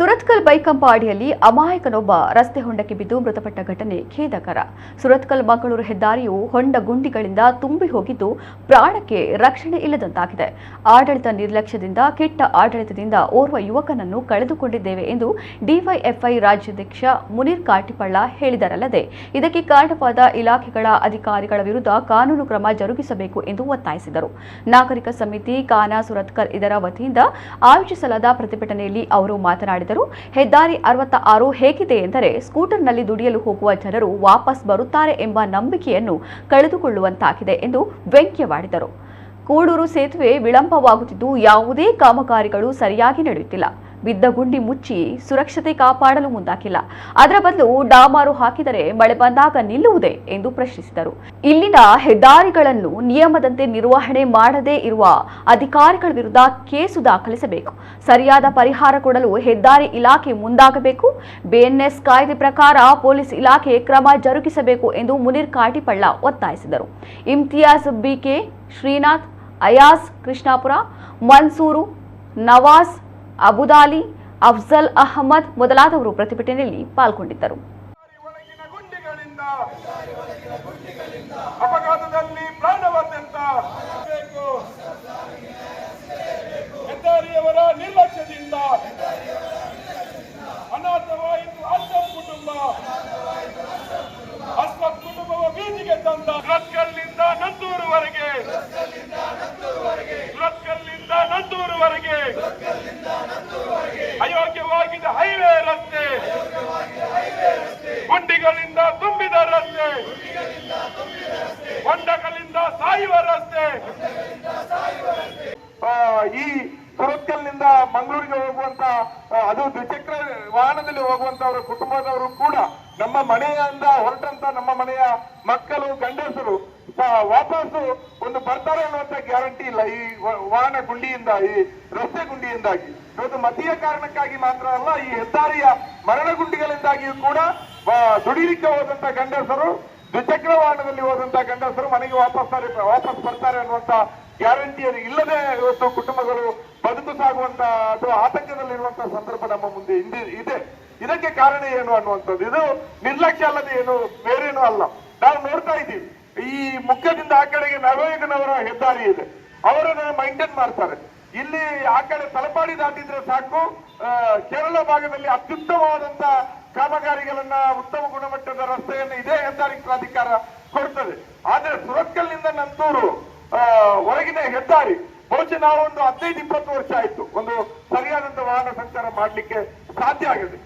ಸುರತ್ಕಲ್ ಬೈಕಂಪ ಅಡಿಯಲ್ಲಿ ಅಮಾಯಕನೊಬ್ಬ ರಸ್ತೆ ಹೊಂಡಕ್ಕೆ ಬಿದ್ದು ಮೃತಪಟ್ಟ ಘಟನೆ ಖೇದಕರ. ಸುರತ್ಕಲ್ ಮಂಗಳೂರು ಹೆದ್ದಾರಿಯು ಹೊಂಡ ಗುಂಡಿಗಳಿಂದ ತುಂಬಿ ಹೋಗಿದ್ದು ಪ್ರಾಣಕ್ಕೆ ರಕ್ಷಣೆ ಇಲ್ಲದಂತಾಗಿದೆ. ಆಡಳಿತ ನಿರ್ಲಕ್ಷ್ಯದಿಂದ, ಕೆಟ್ಟ ಆಡಳಿತದಿಂದ ಓರ್ವ ಯುವಕನನ್ನು ಕಳೆದುಕೊಂಡಿದ್ದೇವೆ ಎಂದು ಡಿವೈಎಫ್ಐ ರಾಜ್ಯಾಧ್ಯಕ್ಷ ಮುನೀರ್ ಕಾಟಿಪಳ್ಳ ಹೇಳಿದರಲ್ಲದೆ, ಇದಕ್ಕೆ ಕಾರಣವಾದ ಇಲಾಖೆಗಳ ಅಧಿಕಾರಿಗಳ ವಿರುದ್ಧ ಕಾನೂನು ಕ್ರಮ ಜರುಗಿಸಬೇಕು ಎಂದು ಒತ್ತಾಯಿಸಿದರು. ನಾಗರಿಕ ಸಮಿತಿ ಕಾನಾ ಸುರತ್ಕಲ್ ಇದರ ವತಿಯಿಂದ ಆಯೋಜಿಸಲಾದ ಪ್ರತಿಭಟನೆಯಲ್ಲಿ ಅವರು ಮಾತನಾಡಿದರು. ಹೆದ್ದಾರಿ ಅರವತ್ತ ಆರು ಹೇಗಿದೆ ಎಂದರೆ ಸ್ಕೂಟರ್ನಲ್ಲಿ ದುಡಿಯಲು ಹೋಗುವ ಜನರು ವಾಪಸ್ ಬರುತ್ತಾರೆ ಎಂಬ ನಂಬಿಕೆಯನ್ನು ಕಳೆದುಕೊಳ್ಳುವಂತಾಗಿದೆ ಎಂದು ವ್ಯಂಗ್ಯವಾಡಿದರು. ಕೂಡೂರು ಸೇತುವೆ ವಿಳಂಬವಾಗುತ್ತಿದ್ದು ಯಾವುದೇ ಕಾಮಗಾರಿಗಳು ಸರಿಯಾಗಿ ನಡೆಯುತ್ತಿಲ್ಲ. ಬಿದ್ದ ಗುಂಡಿ ಮುಚ್ಚಿ ಸುರಕ್ಷತೆ ಕಾಪಾಡಲು ಮುಂದಾಗಿಲ್ಲ. ಅದರ ಬದಲು ಡಾಮಾರು ಹಾಕಿದರೆ ಮಳೆ ಬಂದಾಗ ನಿಲ್ಲುವುದೇ ಎಂದು ಪ್ರಶ್ನಿಸಿದರು. ಇಲ್ಲಿನ ಹೆದ್ದಾರಿಗಳನ್ನು ನಿಯಮದಂತೆ ನಿರ್ವಹಣೆ ಮಾಡದೇ ಇರುವ ಅಧಿಕಾರಿಗಳ ವಿರುದ್ಧ ಕೇಸು ದಾಖಲಿಸಬೇಕು. ಸರಿಯಾದ ಪರಿಹಾರ ಕೊಡಲು ಹೆದ್ದಾರಿ ಇಲಾಖೆ ಮುಂದಾಗಬೇಕು. ಬಿಎನ್ಎಸ್ ಕಾಯ್ದೆ ಪ್ರಕಾರ ಪೊಲೀಸ್ ಇಲಾಖೆ ಕ್ರಮ ಜರುಗಿಸಬೇಕು ಎಂದು ಮುನಿರ್ ಕಾಟಿಪಳ್ಳ ಒತ್ತಾಯಿಸಿದರು. ಇಮ್ತಿಯಾಜ್ ಬಿಕೆ ಶ್ರೀನಾಥ್ ಅಯಾಸ್ ಕೃಷ್ಣಾಪುರ, ಮನ್ಸೂರು, ನವಾಜ್ ಅಬುದಾಲಿ ಅಫ್ಜಲ್ ಅಹಮದ್ ಮೊದಲಾದವರು ಪ್ರತಿಭಟನೆಯಲ್ಲಿ ಪಾಲ್ಗೊಂಡಿದ್ದರು. ಅಸ್ಮತ್ ಕುಟುಂಬವ ಬೀದಿಗೆ ತಂದ ರತ್ಕಲ್ಲಿಂದ ನಂದೂರುವರೆಗೆ ನಂದೂರುವರೆಗೆ ಅಯೋಗ್ಯವಾಗಿದ್ದ ಹೈವೇ ರಸ್ತೆ, ಗುಂಡಿಗಳಿಂದ ತುಂಬಿದ ರಸ್ತೆ ಹೊಂಡಗಳಿಂದ ಸಾಯುವ ರಸ್ತೆ. ಈ ಸುರತ್ಕಲ್ನಿಂದ ಮಂಗಳೂರಿಗೆ ಹೋಗುವಂತ ಅದು ದ್ವಿಚಕ್ರ ವಾಹನದಲ್ಲಿ ಹೋಗುವಂತವರ ಕುಟುಂಬದವರು ಕೂಡ ನಮ್ಮ ಮನೆಯಿಂದ ಹೊರಟಂತ ನಮ್ಮ ಮನೆಯ ಮಕ್ಕಳು, ಗಂಡಸರು ವಾಪಸ್ಸು ಒಂದು ಬರ್ತಾರೆ ಅನ್ನುವಂತ ಗ್ಯಾರಂಟಿ ಇಲ್ಲ. ಈ ವಾಹನ ಗುಂಡಿಯಿಂದ ಈ ರಸ್ತೆ ಗುಂಡಿಯಿಂದಾಗಿ. ಇವತ್ತು ಮತೀಯ ಕಾರಣಕ್ಕಾಗಿ ಮಾತ್ರ ಅಲ್ಲ, ಈ ಹೆದ್ದಾರಿಯ ಮರಣ ಗುಂಡಿಗಳಿಂದಾಗಿಯೂ ಕೂಡ ದುಡಿಲಿಕ್ಕೆ ಹೋದಂತ ಗಂಡಸರು, ದ್ವಿಚಕ್ರ ವಾಹನದಲ್ಲಿ ಹೋದಂತ ಗಂಡಸರು ಮನೆಗೆ ವಾಪಸ್ ವಾಪಸ್ ಬರ್ತಾರೆ ಅನ್ನುವಂತ ಗ್ಯಾರಂಟಿ ಇಲ್ಲದೆ ಇವತ್ತು ಕುಟುಂಬಗಳು ಬದುಕು ಸಾಗುವಂತ ಅಥವಾ ಆತಂಕದಲ್ಲಿರುವಂತಹ ಸಂದರ್ಭ ನಮ್ಮ ಮುಂದೆ ಹಿಂದೆ, ಇದೆ. ಇದಕ್ಕೆ ಕಾರಣ ಏನು ಅನ್ನುವಂಥದ್ದು. ಇದು ನಿರ್ಲಕ್ಷ್ಯ ಅಲ್ಲದೆ ಏನು, ಬೇರೇನೂ ಅಲ್ಲ. ನಾವು ನೋಡ್ತಾ ಇದ್ದೀವಿ. ಈ ಮುಖ್ಯದಿಂದ ಆ ಕಡೆಗೆ ನರವೇಗನವರ ಹೆದ್ದಾರಿ ಇದೆ. ಅವರನ್ನ ಮೈಂಟೈನ್ ಮಾಡ್ತಾರೆ. ಇಲ್ಲಿ ಆ ಕಡೆ ತಲಪಾಡಿ ದಾಟಿದ್ರೆ ಸಾಕು. ಕೇರಳ ಭಾಗದಲ್ಲಿ ಅತ್ಯುತ್ತಮವಾದಂತ ಕಾಮಗಾರಿಗಳನ್ನ ಉತ್ತಮ ಗುಣಮಟ್ಟದ ರಸ್ತೆಯನ್ನು ಇದೇ ಹೆದ್ದಾರಿ ಪ್ರಾಧಿಕಾರ ಕೊಡ್ತದೆ. ಆದ್ರೆ ಸುರತ್ಕಲ್ನಿಂದ ನಂತೂರು ಹೊರಗಿನ ಹೆದ್ದಾರಿ, ಬಹುಶಃ ನಾವು ಒಂದು ಹದಿನೈದು, ಇಪ್ಪತ್ತು ವರ್ಷ ಆಯ್ತು. ಒಂದು ಸರಿಯಾದಂತ ವಾಹನ ಸಂಚಾರ ಮಾಡ್ಲಿಕ್ಕೆ ಸಾಧ್ಯ ಆಗಿದೆ.